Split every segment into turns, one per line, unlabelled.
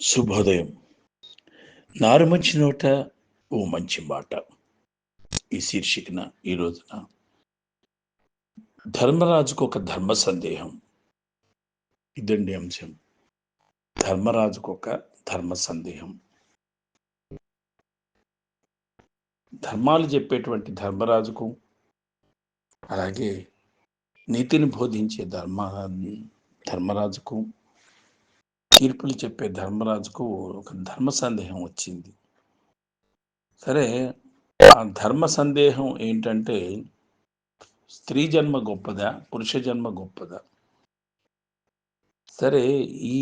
శుభోదయం. నారు మంచి నోట ఓ మంచి మాట. ఈ శీర్షికన ఈ రోజున ధర్మరాజుకు ఒక ధర్మ సందేహం. ఇదండి అంశం. ధర్మరాజుకు ఒక ధర్మ సందేహం. ధర్మాలు చెప్పేటువంటి ధర్మరాజుకు అలాగే నీతిని బోధించే ధర్మ ధర్మరాజుకు తీర్పులు చెప్పే ధర్మరాజుకు ఒక ధర్మ సందేహం వచ్చింది. సరే ఆ ధర్మ సందేహం ఏంటంటే స్త్రీ జన్మ గొప్పదా పురుష జన్మ గొప్పదా? సరే ఈ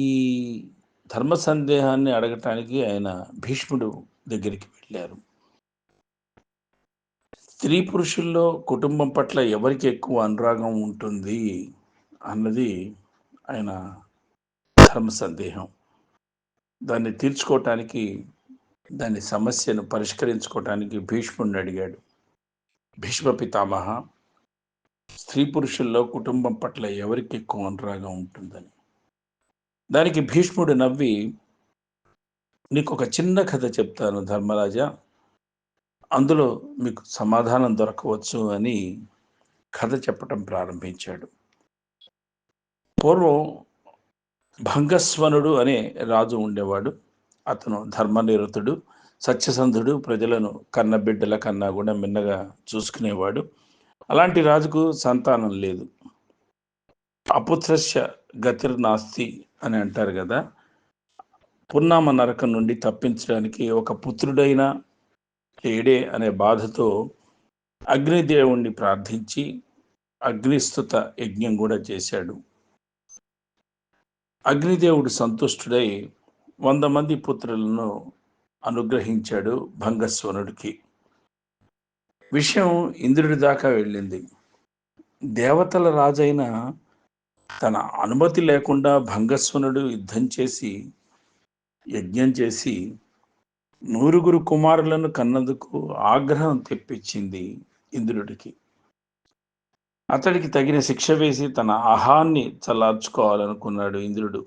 ధర్మ సందేహాన్ని అడగటానికి ఆయన భీష్ముడు దగ్గరికి వెళ్ళారు. స్త్రీ పురుషుల్లో కుటుంబం పట్ల ఎవరికి ఎక్కువ అనురాగం ఉంటుంది అన్నది ఆయన ధర్మ సందేహం. దాన్ని తీర్చుకోవటానికి దాని సమస్యను పరిష్కరించుకోవటానికి భీష్ముడిని అడిగాడు. భీష్మ పితామహ స్త్రీ పురుషుల్లో కుటుంబం పట్ల ఎవరికి ఎక్కువ అనురాగం ఉంటుందని. దానికి భీష్ముడు నవ్వి నీకు ఒక చిన్న కథ చెప్తాను ధర్మరాజా. అందులో మీకు సమాధానం దొరకవచ్చు అని కథ చెప్పటం ప్రారంభించాడు. పూర్వం భంగస్వనుడు అనే రాజు ఉండేవాడు. అతను ధర్మనిరతుడు సత్యసంధుడు ప్రజలను కన్నబిడ్డల కన్నా కూడా మిన్నగా చూసుకునేవాడు. అలాంటి రాజుకు సంతానం లేదు. అపుత్రస్య గతిర్నాస్తి అని అంటారు కదా. పున్నామ నరకం నుండి తప్పించడానికి ఒక పుత్రుడైన లేడే అనే బాధతో అగ్నిదేవుణ్ణి ప్రార్థించి అగ్నిస్తుత యజ్ఞం కూడా చేశాడు. అగ్నిదేవుడు సంతుష్టుడై వంద మంది పుత్రులను అనుగ్రహించాడు భంగస్వనుడికి. విషయం ఇంద్రుడి దాకా వెళ్ళింది. దేవతల రాజైన తన అనుమతి లేకుండా భంగస్వనుడు యుద్ధం చేసి యజ్ఞం చేసి నూరుగురు కుమారులను కన్నందుకు ఆగ్రహం తెప్పించింది ఇంద్రుడికి. అతడికి తగిన శిక్ష వేసి తన అహాన్ని చల్లార్చుకోవాలనుకున్నాడు ఇంద్రుడు.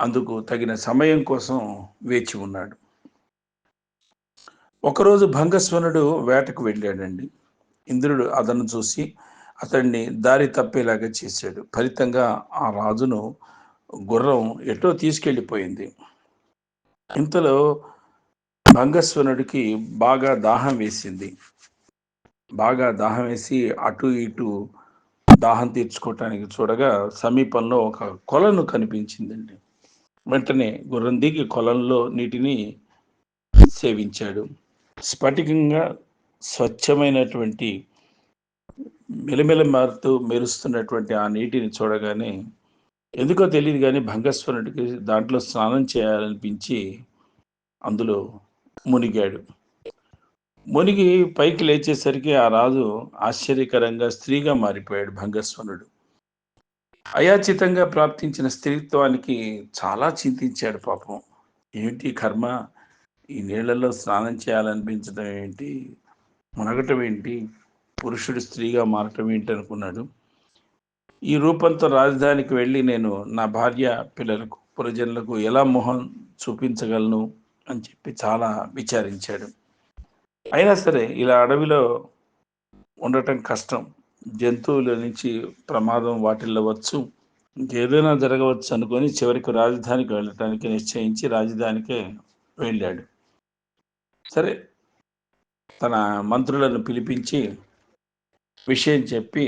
అందుకు తగిన సమయం కోసం వేచి ఉన్నాడు. ఒకరోజు భంగస్వనుడు వేటకు వెళ్ళాడండి. ఇంద్రుడు అతను చూసి అతన్ని దారి తప్పేలాగా చేశాడు. ఫలితంగా ఆ రాజును గుర్రం ఎటో తీసుకెళ్ళిపోయింది. ఇంతలో భంగస్వనుడికి బాగా దాహం వేసింది. బాగా దాహం వేసి అటు ఇటు దాహం తీర్చుకోవటానికి చూడగా సమీపంలో ఒక కొలను కనిపించిందండి. వెంటనే గుర్రం దిగి కొలంలో నీటిని సేవించాడు. స్ఫటికంగా స్వచ్ఛమైనటువంటి మెలమెల మారుతూ మెరుస్తున్నటువంటి ఆ నీటిని చూడగానే ఎందుకో తెలియదు కానీ భంగస్వరుడికి దాంట్లో స్నానం చేయాలనిపించి అందులో మునిగాడు. మునిగి పైకి లేచేసరికి ఆ రాజు ఆశ్చర్యకరంగా స్త్రీగా మారిపోయాడు భంగస్వనుడు. అయాచితంగా ప్రాప్తించిన స్త్రీత్వానికి చాలా చింతించాడు పాపం. ఏంటి కర్మ? ఈ నీళ్ళలో స్నానం చేయాలనిపించడం ఏంటి? మునగటం ఏంటి? పురుషుడు స్త్రీగా మారటం ఏంటి అనుకున్నాడు. ఈ రూపంతో రాజధానికి వెళ్ళి నేను నా భార్య పిల్లలకు పురజనులకు ఎలా మొహం చూపించగలను అని చెప్పి చాలా విచారించాడు. అయినా సరే ఇలా అడవిలో ఉండటం కష్టం. జంతువుల నుంచి ప్రమాదం వాటిల్లవచ్చు ఏదైనా జరగవచ్చు అనుకొని చివరికి రాజధానికి వెళ్ళటానికి నిశ్చయించి రాజధానికే వెళ్ళాడు. సరే తన మంత్రులను పిలిపించి విషయం చెప్పి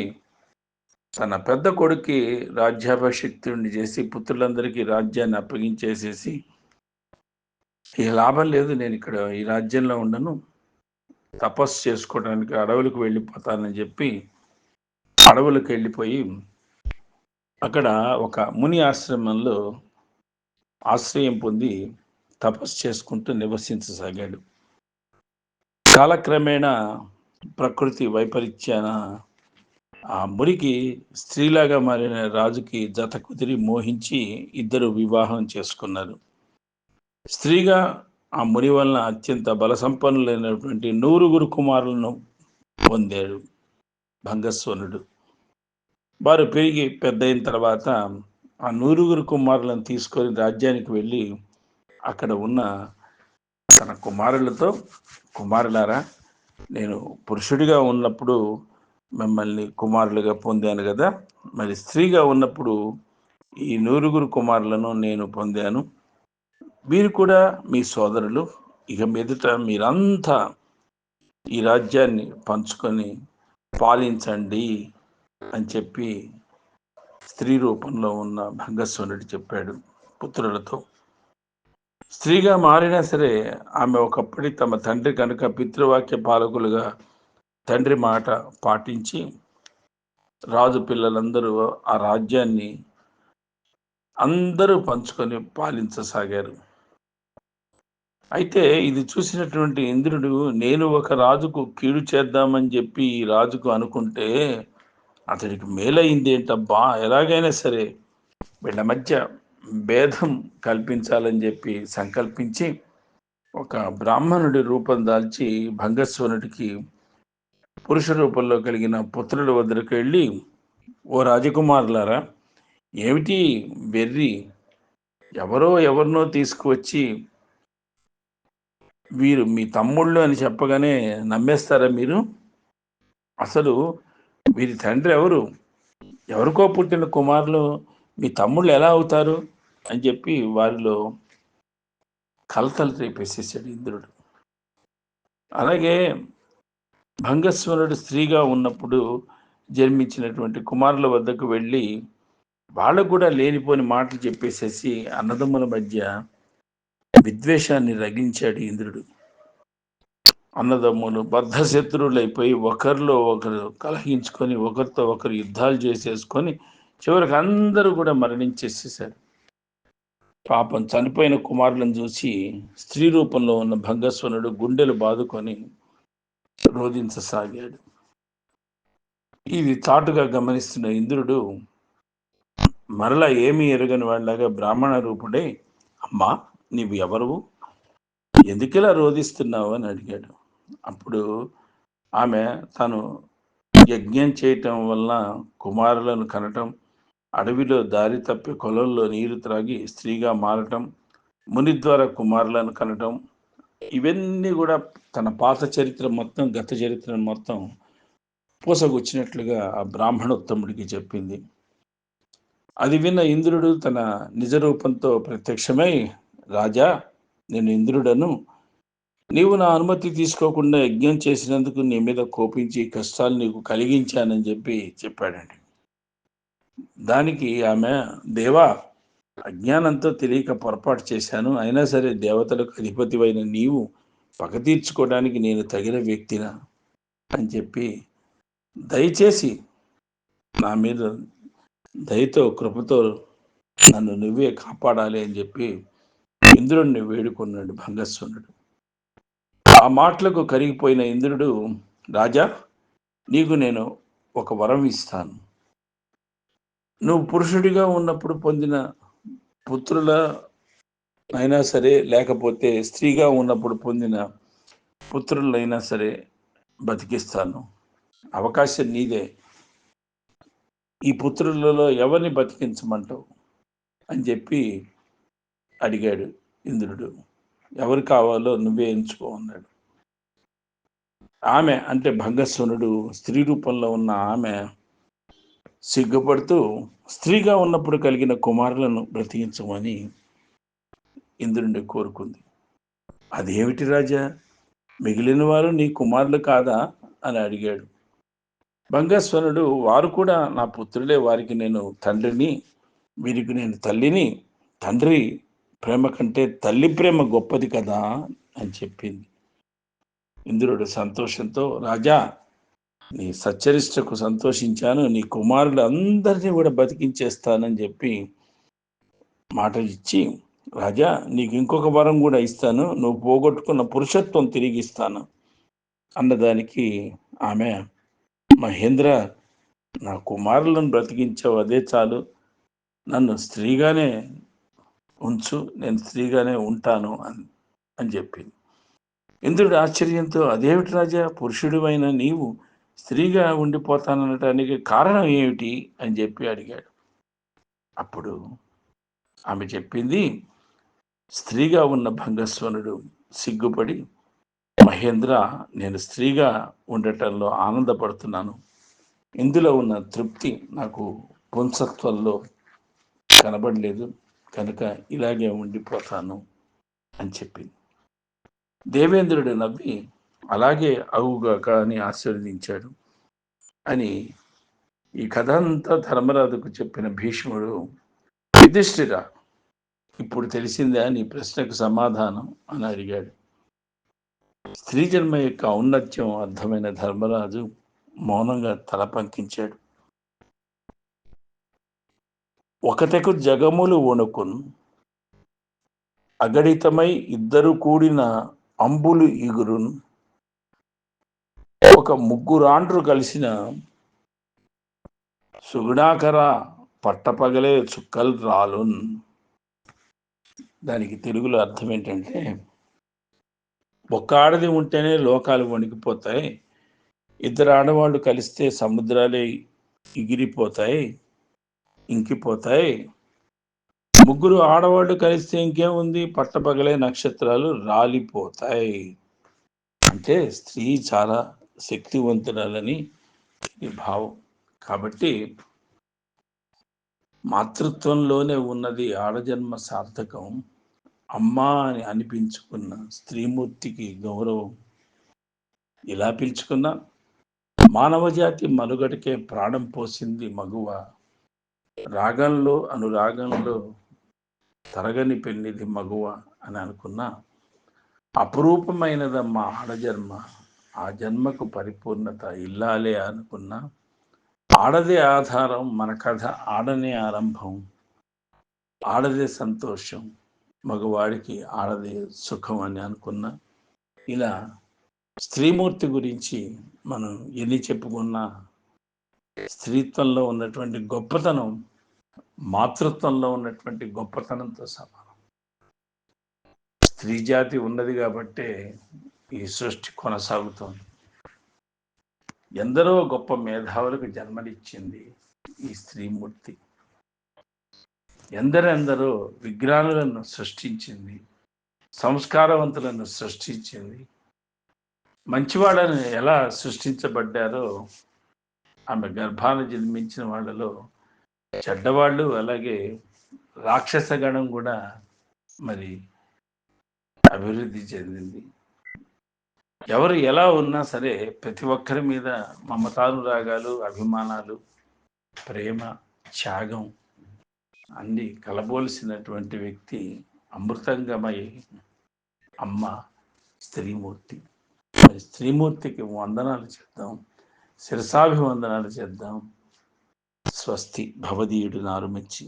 తన పెద్ద కొడుక్కి రాజ్యాభిషక్తుడిని చేసి పుత్రులందరికీ రాజ్యాన్ని అప్పగించేసేసి ఈ లాభం లేదు నేను ఇక్కడ ఈ రాజ్యంలో ఉండను. తపస్సు చేసుకోవడానికి అడవులకు వెళ్ళిపోతానని చెప్పి అడవులకు వెళ్ళిపోయి అక్కడ ఒక ముని ఆశ్రమంలో ఆశ్రయం పొంది తపస్సు చేసుకుంటూ నివసించసాగాడు. కాలక్రమేణా ప్రకృతి వైపరీత్యాన ఆ మురికి స్త్రీలాగా మారిన రాజుకి జత కుదిరి మోహించి ఇద్దరు వివాహం చేసుకున్నారు. స్త్రీగా ఆ ముని వలన అత్యంత బలసంపన్నులైనటువంటి నూరుగురు కుమారులను పొందాడు భంగస్వనుడు. వారు పెరిగి పెద్ద అయిన తర్వాత ఆ నూరుగురు కుమారులను తీసుకొని రాజ్యానికి వెళ్ళి అక్కడ ఉన్న తన కుమారులతో కుమారులారా నేను పురుషుడిగా ఉన్నప్పుడు మిమ్మల్ని కుమారులుగా పొందాను కదా మరి స్త్రీగా ఉన్నప్పుడు ఈ నూరుగురు కుమారులను నేను పొందాను. వీరు కూడా మీ సోదరులు ఇక మీదట మీరంతా ఈ రాజ్యాన్ని పంచుకొని పాలించండి అని చెప్పి స్త్రీ రూపంలో ఉన్న భంగస్వనుడు చెప్పాడు పుత్రులతో. స్త్రీగా మారినా సరే ఆమె ఒకప్పటి తమ తండ్రి కనుక పితృవాక్య పాలకులుగా తండ్రి మాట పాటించి రాజు పిల్లలందరూ ఆ రాజ్యాన్ని అందరూ పంచుకొని పాలించసాగారు. అయితే ఇది చూసినటువంటి ఇంద్రుడు నేను ఒక రాజుకు కీడు చేద్దామని చెప్పి ఈ రాజుకు అనుకుంటే అతడికి మేలైంది ఏంటబ్బా ఎలాగైనా సరే వీళ్ళ మధ్య భేదం కల్పించాలని చెప్పి సంకల్పించి ఒక బ్రాహ్మణుడి రూపం దాల్చి భంగస్వనుడికి పురుష రూపంలో కలిగిన పుత్రుడి వద్దకు వెళ్ళి ఓ రాజకుమారులారా ఏమిటి వెర్రి? ఎవరో ఎవరినో తీసుకువచ్చి వీరు మీ తమ్ముళ్ళు అని చెప్పగానే నమ్మేస్తారా మీరు? అసలు వీరి తండ్రి ఎవరు? ఎవరికో పుట్టిన కుమారులు మీ తమ్ముళ్ళు ఎలా అవుతారు? అని చెప్పి వారిలో కలతలు రేపేసేసాడు ఇంద్రుడు. అలాగే భంగస్వరుడు స్త్రీగా ఉన్నప్పుడు జన్మించినటువంటి కుమారుల వద్దకు వెళ్ళి వాళ్ళకు కూడా లేనిపోని మాటలు చెప్పేసేసి అన్నదమ్ముల మధ్య విద్వేషాన్ని రగించాడు ఇంద్రుడు. అన్నదమ్ములు బద్ధశత్రువులైపోయి ఒకరిలో ఒకరు కలహించుకొని ఒకరితో ఒకరు యుద్ధాలు చేసేసుకొని చివరికి అందరూ కూడా మరణించేసేసారు. పాపం చనిపోయిన కుమారులను చూసి స్త్రీ రూపంలో ఉన్న భంగస్వనుడు గుండెలు బాదుకొని రోధించసాగాడు. ఇది చాటుగా గమనిస్తున్న ఇంద్రుడు మరలా ఏమీ ఎరగని వాళ్ళలాగా బ్రాహ్మణ రూపుడే అమ్మా నీవు ఎవరు ఎందుకిలా రోధిస్తున్నావు? అని అడిగాడు. అప్పుడు ఆమె తను యజ్ఞం చేయటం వలన కుమారులను కనటం అడవిలో దారి తప్పి కొలంలో నీరు త్రాగి స్త్రీగా మారటం ముని ద్వారా కుమారులను కనటం ఇవన్నీ కూడా తన పాత చరిత్ర మొత్తం గత చరిత్ర మొత్తం పూసగొచ్చినట్లుగా ఆ బ్రాహ్మణోత్తముడికి చెప్పింది. అది విన్న ఇంద్రుడు తన నిజ రూపంతో ప్రత్యక్షమై రాజా నేను ఇంద్రుడను. నీవు నా అనుమతి తీసుకోకుండా యజ్ఞం చేసినందుకు నీ మీద కోపించి కష్టాలు నీకు కలిగించానని చెప్పి చెప్పాడండి. దానికి ఆమె దేవా అజ్ఞానంతో తెలియక పొరపాటు చేశాను. అయినా సరే దేవతలకు అధిపతివైన నీవు పగ తీర్చుకోవడానికి నేను తగిన వ్యక్తినా? అని చెప్పి దయచేసి నా మీద దయతో కృపతో నన్ను నువ్వే కాపాడాలి అని చెప్పి ఇంద్రుణ్ణి వేడుకున్నాడు భంగస్వనుడు ఆ మాటలకు కరిగిపోయిన ఇంద్రుడు రాజా నీకు నేను ఒక వరం ఇస్తాను. నువ్వు పురుషుడిగా ఉన్నప్పుడు పొందిన పుత్రుల అయినా సరే లేకపోతే స్త్రీగా ఉన్నప్పుడు పొందిన పుత్రులైనా సరే బతికిస్తాను. అవకాశం నీదే. ఈ పుత్రులలో ఎవరిని బతికించమంటావు? అని చెప్పి అడిగాడు ఇంద్రుడు. ఎవరు కావాలో నువ్వే ఎంచుకో అన్నాడు. ఆమె అంటే భంగస్వనుడు స్త్రీ రూపంలో ఉన్న ఆమె సిగ్గుపడుతూ స్త్రీగా ఉన్నప్పుడు కలిగిన కుమారులను బ్రతికించమని ఇంద్రుడిని కోరుకుంది. అదేమిటి రాజా? మిగిలిన వారు నీ కుమారులు కాదా? అని అడిగాడు. భంగస్వనుడు వారు కూడా నా పుత్రులే వారికి నేను తండ్రిని వీరికి నేను తల్లిని తండ్రి ప్రేమ కంటే తల్లి ప్రేమ గొప్పది కదా అని చెప్పింది. ఇంద్రుడు సంతోషంతో రాజా నీ సచ్చరిష్టకు సంతోషించాను నీ కుమారులు అందరినీ కూడా బతికించేస్తానని చెప్పి మాట ఇచ్చి రాజా నీకు ఇంకొక వరం కూడా ఇస్తాను నువ్వు పోగొట్టుకున్న పురుషత్వం తిరిగి ఇస్తాను. అన్నదానికి ఆమె మహేంద్ర నా కుమారులను బ్రతికించావు అదే చాలు. నన్ను స్త్రీగానే ఉంచు నేను స్త్రీగానే ఉంటాను అని అని చెప్పింది. ఇంద్రుడు ఆశ్చర్యంతో అదేమిటి రాజా? పురుషుడివైన నీవు స్త్రీగా ఉండిపోతాననటానికి కారణం ఏమిటి? అని చెప్పి అడిగాడు. అప్పుడు ఆమె చెప్పింది స్త్రీగా ఉన్న భంగస్వనుడు సిగ్గుపడి మహేంద్ర నేను స్త్రీగా ఉండటంలో ఆనందపడుతున్నాను. ఇందులో ఉన్న తృప్తి నాకు పుంసత్వంలో కనబడలేదు. కనుక ఇలాగే ఉండిపోతాను అని చెప్పింది. దేవేంద్రుడు నవ్వి అలాగే అవుగాక అని ఆశీర్వదించాడు. అని ఈ కథ అంతా ధర్మరాజుకు చెప్పిన భీష్ముడు యుధిష్ఠిర ఇప్పుడు తెలిసిందే అని ప్రశ్నకు సమాధానం? అని అడిగాడు. స్త్రీ జన్మ యొక్క ఔన్నత్యం అర్థమైన ధర్మరాజు మౌనంగా తల పంకించాడు. ఒకటకు జగములు వణుకున్. అగడితమై ఇద్దరు కూడిన అంబులు ఇగురున్ ఒక ముగ్గురాండ్రు కలిసిన సుగుణాకర పట్టపగలే చుక్కలు రాలున్. దానికి తెలుగులో అర్థం ఏంటంటే ఒక్క ఆడది ఉంటేనే లోకాలు వణికిపోతాయి ఇద్దరు ఆడవాళ్ళు కలిస్తే సముద్రాలే ఎగిరిపోతాయి ఇంకిపోతాయి. ముగ్గురు ఆడవాళ్ళు కలిస్తే ఇంకేముంది? పట్టపగలే నక్షత్రాలు రాలిపోతాయి. అంటే స్త్రీ చాలా శక్తివంతురాలని ఈ భావం. కాబట్టి మాతృత్వంలోనే ఉన్నది ఆడజన్మ సార్థకం. అమ్మ అని అనిపించుకున్న స్త్రీమూర్తికి గౌరవం. ఇలా పిలుచుకున్నా మానవజాతి మనుగడకే ప్రాణం పోసింది మగువ. రాగంలో అనురాగంలో తరగని పెళ్ళిది మగువ అని అనుకున్న. అపురూపమైనదమ్మా ఆడజన్మ? ఆ జన్మకు పరిపూర్ణత ఇల్లాలే అనుకున్న. ఆడదే ఆధారం మన కథ ఆడనే ఆరంభం. ఆడదే సంతోషం మగవాడికి ఆడదే సుఖం అని అనుకున్న. ఇలా స్త్రీమూర్తి గురించి మనం ఎన్ని చెప్పుకున్నా స్త్రీత్వంలో ఉన్నటువంటి గొప్పతనం మాతృత్వంలో ఉన్నటువంటి గొప్పతనంతో సమానం. స్త్రీ జాతి ఉన్నది కాబట్టే ఈ సృష్టి కొనసాగుతోంది. ఎందరో గొప్ప మేధావులకు జన్మనిచ్చింది ఈ స్త్రీమూర్తి. ఎందరెందరో విజ్ఞానులను సృష్టించింది సంస్కారవంతులను సృష్టించింది. మంచివాళ్ళని ఎలా సృష్టించబడ్డారో ఆమె గర్భాన జన్మించిన వాళ్ళలో చెడ్డవాళ్ళు అలాగే రాక్షస గణం కూడా మరి అభివృద్ధి చెందింది. ఎవరు ఎలా ఉన్నా సరే ప్రతి ఒక్కరి మీద మమతానురాగాలు అభిమానాలు ప్రేమ త్యాగం అన్ని కలబోల్సినటువంటి వ్యక్తి అమృతంగమై అమ్మ స్త్రీమూర్తి. మరి స్త్రీమూర్తికి వందనాలు చేద్దాం శిరసాభివందనాలు చేద్దాం స్వస్తి భవదీయుడు నారుమెచ్చి